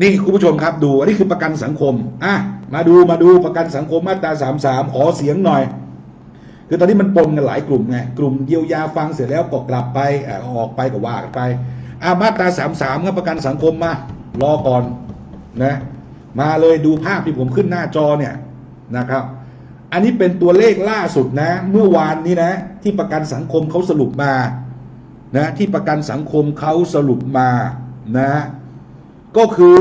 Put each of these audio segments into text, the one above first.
นี่คุณผู้ชมครับดูอันนี้คือประกันสังคมอะมาดูมาดูประกันสังคมมาตราสามสามขอเสียงหน่อย คือตอนนี้มันปนกันหลายกลุ่มไงกลุ่มเยียวยาฟังเสร็จแล้วก็กลับไปออกไปก็ว่ากันไปอะมาตราสามสามครับประกันสังคมมารอก่อนนะมาเลยดูภาพที่ผมขึ้นหน้าจอเนี่ยนะครับ อันนี้เป็นตัวเลขล่าสุดนะ เมื่อวานนี้นะ ที่ประกันสังคมเขาสรุปมานะที่ประกันสังคมเขาสรุปมานะ ก็คือ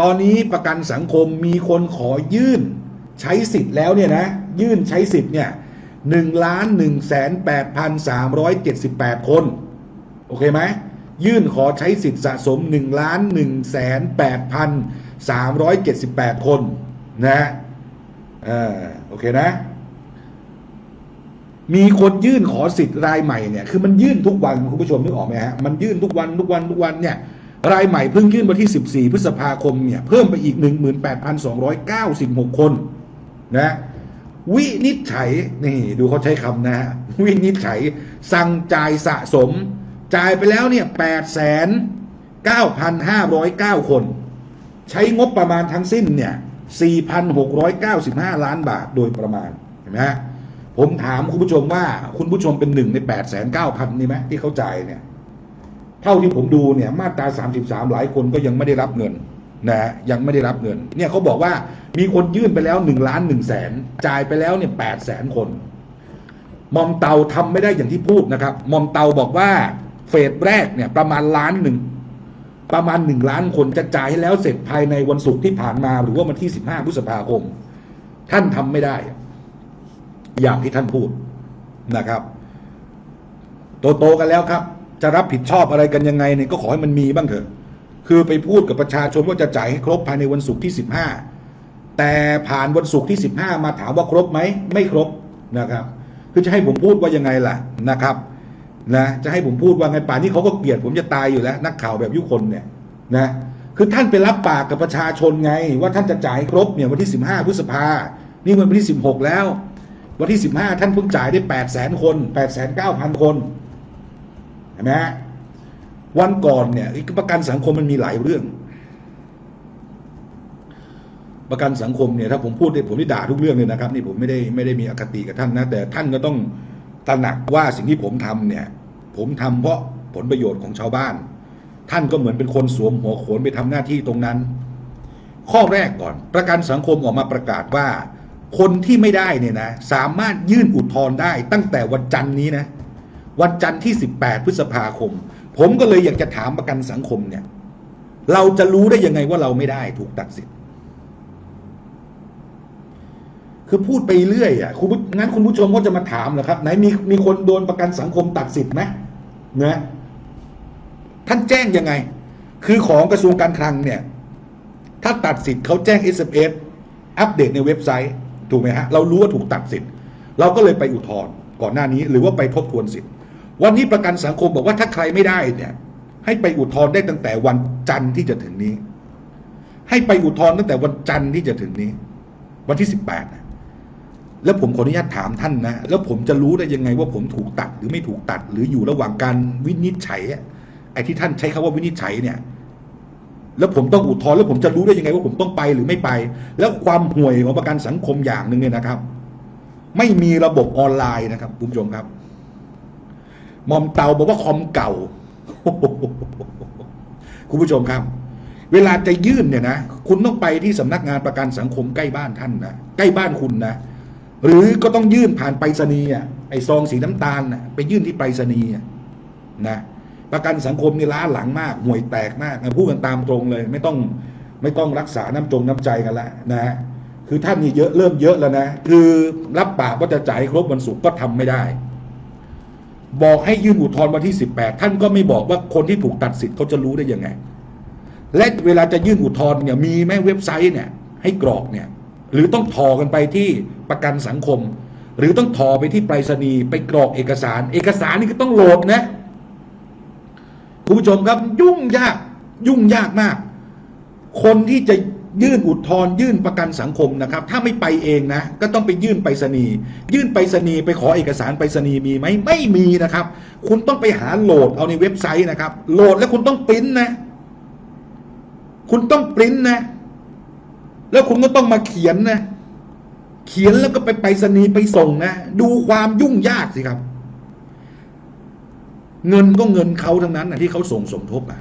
ตอนนี้ประกันสังคมมีคนขอยื่นใช้สิทธิ์แล้วเนี่ยนะ ยื่นใช้สิทธิ์เนี่ยหนึ่งล้านหนึ่งแสนแปดพันสามร้อยเจ็ดสิบแปดคน โอเคไหม ยื่นขอใช้สิทธิ์สะสม1ล้าน1แสน8พัน378คนนะเออโอเคนะ มีคนยื่นขอสิทธิ์รายใหม่เนี่ย คือมันยื่นทุกวันคุณผู้ชมนึกออกไหมฮะ มันยื่นทุกวันทุกวันทุกวันเนี่ย รายใหม่เพิ่งยื่นวันที่ 14 พฤษภาคมเนี่ยเพิ่มไปอีก 18,296 คนนะวินิจฉัยนี่ดูเขาใช้คำนะฮะวินิจฉัยสั่งจ่ายสะสม จ่ายไปแล้วเนี่ย8แสน9,509 คน ใช้งบประมาณทั้งสิ้นเนี่ย 4,695 ล้านบาทโดยประมาณเห็นไหมฮะผมถามคุณผู้ชมว่าคุณผู้ชมเป็นหนึ่งใน8 9 0 0 0นี่ไหมที่เขาจ่ายเนี่ย เท่าที่ผมดูเนี่ยมาตรา 33 หลายคนก็ยังไม่ได้รับเงินนะฮะยังไม่ได้รับเงินเนี่ยเขาบอกว่ามีคนยื่นไปแล้ว1ล้าน1แสนจ่ายไปแล้วเนี่ย8แสนคน มอมเตาทำไม่ได้อย่างที่พูดนะครับ มอมเตาบอกว่าเฟสแรกเนี่ยประมาณล้านหนึ่งประมาณหนึ่งล้านคนจะจ่ายให้แล้วเสร็จภายในวันศุกร์ที่ผ่านมาหรือว่าวันที่สิบห้าพฤษภาคม ท่านทำไม่ได้ อย่างที่ท่านพูดนะครับ โตโตกันแล้วครับ จะรับผิดชอบอะไรกันยังไงเนี่ยก็ขอให้มันมีบ้างเถอะ คือไปพูดกับประชาชนว่าจะจ่ายให้ครบภายในวันศุกร์ที่สิบห้าแต่ผ่านวันศุกร์ที่สิบห้ามาถามว่าครบไหมไม่ครบนะครับ คือจะให้ผมพูดว่ายังไงล่ะนะครับนะจะให้ผมพูดว่าไงป่านนี้เขาก็เกลียดผมจะตายอยู่แล้ว นักข่าวแบบยุคนเนี่ยนะคือท่านไปรับปากกับประชาชนไง ว่าท่านจะจ่ายครบเนี่ยวันที่สิบห้าพฤษภานี่วันที่สิบหกแล้ว วันที่สิบห้าท่านเพิ่งจ่ายได้แปดแสนคนแปดแสนเก้าพันคน เห็นไหมฮะวันก่อนเนี่ยประกันสังคมมันมีหลายเรื่อง ประกันสังคมเนี่ยถ้าผมพูดเนี่ยผมได้ด่าทุกเรื่องเลยนะครับ นี่ผมไม่ได้ไม่ได้มีอคติกับท่านนะแต่ท่านก็ต้องตระหนักว่าสิ่งที่ผมทำเนี่ย ผมทำเพราะผลประโยชน์ของชาวบ้าน ท่านก็เหมือนเป็นคนสวมหัวโขนไปทำหน้าที่ตรงนั้น ข้อแรกก่อน ประกันสังคมออกมาประกาศว่า คนที่ไม่ได้เนี่ยนะ สามารถยื่นอุทธรณ์ได้ตั้งแต่วันจันทร์นี้นะ วันจันทร์ที่ 18 พฤษภาคม ผมก็เลยอยากจะถามประกันสังคมเนี่ย เราจะรู้ได้ยังไงว่าเราไม่ได้ถูกตัดสิทธิ์คือพูดไปเรื่อยอะคุณงั้นคุณผู้ชมก็จะมาถามเหรอครับไหนมีมีคนโดนประกันสังคมตัดสิทธิ์ไหมนะท่านแจ้งยังไง คือของกระทรวงการคลังเนี่ย ถ้าตัดสิทธิ์เขาแจ้ง SMS อัปเดตในเว็บไซต์ ถูกไหมฮะ เรารู้ว่าถูกตัดสิทธิ์ เราก็เลยไปอุทธรณ์ก่อนหน้านี้ หรือว่าไปทบทวนสิทธิ์ วันนี้ประกันสังคมบอกว่าถ้าใครไม่ได้เนี่ย ให้ไปอุทธรณ์ได้ตั้งแต่วันจันทร์ที่จะถึงนี้ ให้ไปอุทธรณ์ตั้งแต่วันจันทร์ที่จะถึงนี้ วันที่สิบแปดนะแล้วผมขออนุญาตถามท่านนะ แล้วผมจะรู้ได้ยังไงว่าผมถูกตัดหรือไม่ถูกตัด หรืออยู่ระหว่างการวินิจฉัยไอ้ที่ท่านใช้คำว่าวินิจฉัยเนี่ยแล้วผมต้องอุทธรณ์แล้วผมจะรู้ได้ยังไงว่าผมต้องไปหรือไม่ไป แล้วความห่วยของประกันสังคมอย่างหนึ่งเนี่ยนะครับ ไม่มีระบบออนไลน์นะครับคุณผู้ชมครับ มอมเตาบอกว่าคอมเก่า คุณผู้ชมครับ เวลาจะยื่นเนี่ยนะ คุณต้องไปที่สำนักงานประกันสังคมใกล้บ้านท่านนะ ใกล้บ้านคุณนะ หรือก็ต้องยื่นผ่านไปรษณีย์อะ ไอ้ซองสีน้ำตาลนะไปยื่นที่ไปรษณีย์นะ ประกันสังคมนี่ล้าหลังมาก ห่วยแตกมากนะพูดกันตามตรงเลย ไม่ต้องไม่ต้องรักษาน้ำจงน้ำใจกันละนะฮะคือท่านนี่เยอะเริ่มเยอะแล้วนะ คือรับปากว่าจะจ่ายครบวันศุกร์ก็ทำไม่ได้ บอกให้ยื่นอุทธรณ์วันที่ 18 ท่านก็ไม่บอกว่าคนที่ถูกตัดสิทธิ์เขาจะรู้ได้ยังไง และเวลาจะยื่นอุทธรณ์เนี่ยมีไหมเว็บไซต์เนี่ยให้กรอกเนี่ยหรือต้องถอกันไปที่ประกันสังคม หรือต้องถอไปที่ไปรษณีย์ไปกรอกเอกสาร เอกสารนี่ก็ต้องโหลดนะคุณผู้ชมครับยุ่งยากยุ่งยากมาก คนที่จะ ยื่นอุทธรณ์ยื่นประกันสังคมนะครับ ถ้าไม่ไปเองนะ ก็ต้องไปยื่นไปรษณีย์ยื่นไปรษณีย์ไปขอเอกสารไปรษณีย์มีไหมไม่มีนะครับ คุณต้องไปหาโหลดเอาในเว็บไซต์นะครับ โหลดแล้วคุณต้องปริ้นนะ คุณต้องปริ้นนะ แล้วคุณก็ต้องมาเขียนนะ เขียนแล้วก็ไปไปรษณีย์ไปส่งนะ ดูความยุ่งยากสิครับ เงินก็เงินเขาทั้งนั้นนะที่เขาส่งสมทบอะ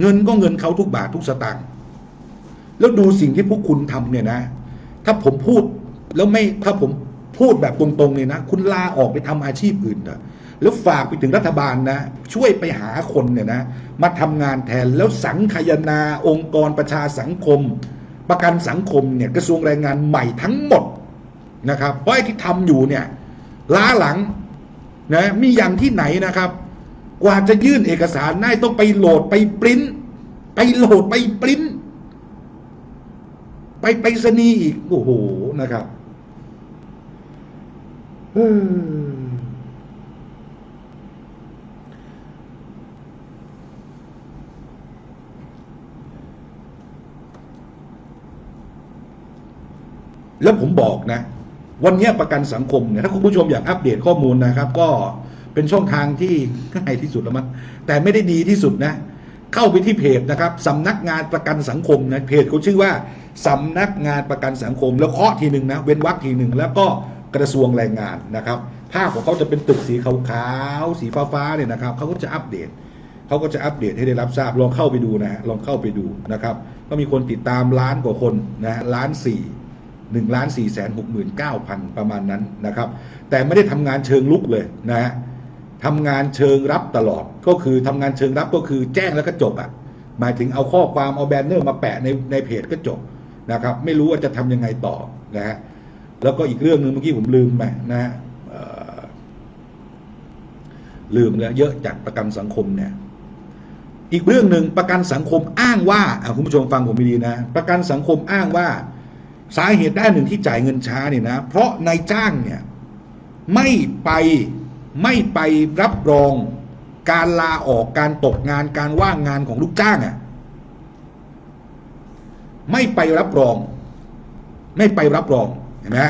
เงินก็เงินเขาทุกบาททุกสตางค์ แล้วดูสิ่งที่พวกคุณทำเนี่ยนะ ถ้าผมพูดแล้วไม่ถ้าผมพูดแบบตรงๆเนี่ยนะ คุณลาออกไปทำอาชีพอื่นเถอะแล้วฝากไปถึงรัฐบาลนะ ช่วยไปหาคนเนี่ยนะ มาทำงานแทนแล้วสังคายนาองค์กรประชาสังคม ประกันสังคมเนี่ยกระทรวงแรงงานใหม่ทั้งหมดนะครับ เพราะไอ้ที่ทำอยู่เนี่ย ล้าหลังนะมีอย่างที่ไหนนะครับ กว่าจะยื่นเอกสารได้ต้องไปโหลดไปปริ้น ไปโหลดไปปริ้น ไปไปสนีอีก โอ้โหนะครับแล้วผมบอกนะ วันนี้ประกันสังคมเนี่ยถ้าคุณผู้ชมอยากอัปเดตข้อมูลนะครับ ก็เป็นช่องทางที่ง่ายที่สุดแล้วมั้งแต่ไม่ได้ดีที่สุดนะ เข้าไปที่เพจนะครับสำนักงานประกันสังคมนะเพจเขาชื่อว่าสำนักงานประกันสังคม แล้วเคาะทีหนึ่งนะเว้นวรรคทีหนึ่งแล้วก็กระทรวงแรงงานนะครับ ภาพของเขาจะเป็นตึกสีขาวๆสีฟ้าๆเนี่ยนะครับเขาก็จะอัปเดตเขาก็จะอัปเดตให้ได้รับทราบลองเข้าไปดูนะฮะลองเข้าไปดูนะครับ ก็มีคนติดตามล้านกว่าคนนะฮะล้านสี่หนึ่งล้านสี่แสนหกหมื่นเก้าพันประมาณนั้นนะครับ แต่ไม่ได้ทำงานเชิงลุกเลยนะฮะ ทำงานเชิงรับตลอดก็คือทำงานเชิงรับก็คือแจ้งแล้วก็จบอะ่ะหมายถึงเอาข้อความเอาแบนเนอร์มาแปะในในเพจก็จบนะครับ ไม่รู้ว่าจะทำยังไงต่อนะฮะแล้วก็อีกเรื่องหนึ่งเมื่อกี้ผมลืมไปนะฮะลืมแล้วเยอะจากประกันสังคมเนี่ยอีกเรื่องหนึ่งประกันสังคมอ้างว่าคุณผู้ชมฟังผมดีนะ ประกันสังคมอ้างว่า สาเหตุด้านหนึ่งที่จ่ายเงินช้าเนี่ยนะ เพราะนายจ้างเนี่ยไม่ไป ไม่ไปรับรองการลาออกการตกงานการว่างงานของลูกจ้างอะ่ะไม่ไปรับรอง ไม่ไปรับรองเห็นไหม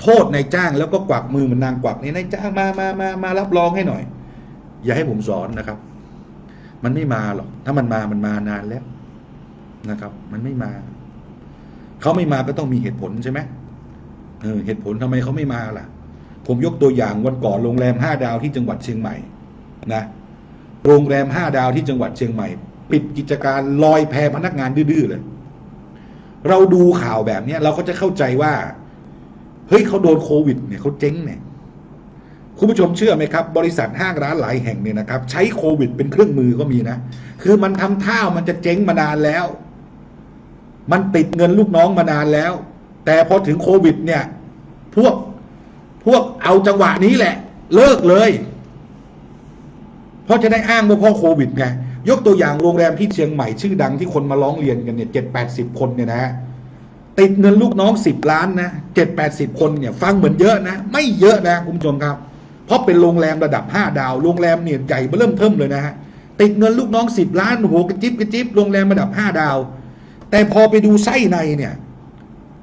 โทษนายจ้างแล้วก็กวักมือเหมันนางกวักนี่นายจ้างมามามามารับรองให้หน่อย อย่าให้ผมสอนนะครับ มันไม่มาหรอก ถ้ามันมามันมานานแล้วนะครับ มันไม่มา เขาไม่มาก็ต้องมีเหตุผลใช่ไหมเออเหตุผลทำไมเขาไม่มาล่ะ ผมยกตัวอย่างวันก่อนโรงแรมห้าดาวที่จังหวัดเชียงใหม่นะโรงแรมห้าดาวที่จังหวัดเชียงใหม่ ปิดกิจการลอยแพพนักงานดื้อเลย เราดูข่าวแบบนี้เราก็จะเข้าใจว่า เฮ้ยเขาโดนโควิดเนี่ยเขาเจ๊งเนี่ยคุณผู้ชมเชื่อไหมครับ บริษัทห้างร้านหลายแห่งเนี่ยนะครับ ใช้โควิดเป็นเครื่องมือก็มีนะ คือมันทำท่ามันจะเจ๊งมานานแล้ว มันติดเงินลูกน้องมานานแล้ว แต่พอถึงโควิดเนี่ย พวก พวกเอาจังหวะนี้แหละ เลิกเลย เพราะจะได้อ้างว่าเพราะโควิดไงยกตัวอย่างโรงแรมที่เชียงใหม่ชื่อดังที่คนมาร้องเรียนกันเนี่ยเจ็ดแปดสิบคนเนี่ยนะติดเงินลูกน้องสิบล้านนะเจ็ดแปดสิบคนเนี่ย ฟังเหมือนเยอะนะ ไม่เยอะนะคุณผู้ชมครับ เพราะเป็นโรงแรมระดับห้าดาวโรงแรมเนี่ยใหญ่มาเริ่มเทิมเลยนะฮะติดเงินลูกน้องสิบล้านโอ้โหกระจิบกระจิบโรงแรมระดับห้าดาว แต่พอไปดูไส้ในเนี่ย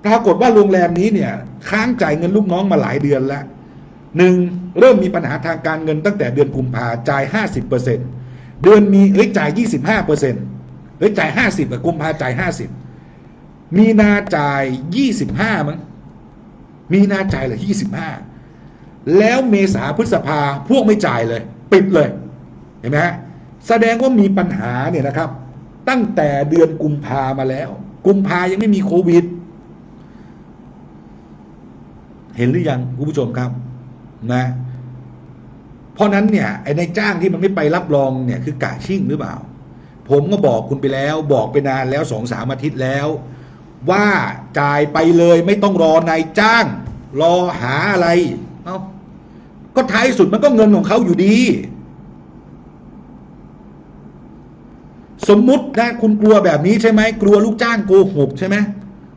ปรากฏว่าโรงแรมนี้เนี่ยค้างจ่ายเงินลูกน้องมาหลายเดือนแล้วหนึ่งเริ่มมีปัญหาทางการเงินตั้งแต่เดือนกุมภาจ่ายห้าสิบเปอร์เซ็นเดือนมีเอ้ยจ่ายยี่สิบห้าเปอร์เซ็นเอ้ยจ่ายห้าสิบอะกุมภาจ่ายห้าสิบมีนาจ่ายยี่สิบห้ามั้งมีนาจ่ายเหลือยี่สิบห้าแล้วเมษาพฤษภาพวกไม่จ่ายเลย ปิดเลยเห็นไหมฮะแสดงว่ามีปัญหาเนี่ยนะครับ ตั้งแต่เดือนกุมภามาแล้ว กุมภายังไม่มีโควิด เห็นหรือยังคุณผู้ชมครับนะ เพราะนั้นเนี่ยไอ้ในจ้างที่มันไม่ไปรับรองเนี่ยคือกะชิ่งหรือเปล่า ผมก็บอกคุณไปแล้วบอกไปนานแล้วสองสามอาทิตย์แล้ว ว่าจ่ายไปเลยไม่ต้องรอนายจ้าง รอหาอะไร เอ้าก็ท้ายสุดมันก็เงินของเขาอยู่ดี สมมุตินะคุณกลัวแบบนี้ใช่ไหมกลัวลูกจ้างโกหกใช่ไหม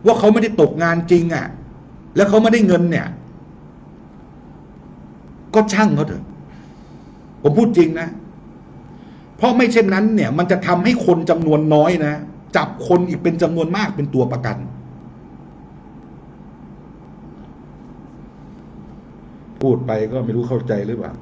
ว่าเขาไม่ได้ตกงานจริงอะ่ะ แล้วเขาไม่ได้เงินเนี่ย ก็ช่างเขาเถอะ ผมพูดจริงนะ เพราะไม่เช่นนั้นเนี่ย มันจะทำให้คนจำนวนน้อยนะ จับคนอีกเป็นจำนวนมากเป็นตัวประกัน พูดไปก็ไม่รู้เข้าใจหรือเปล่า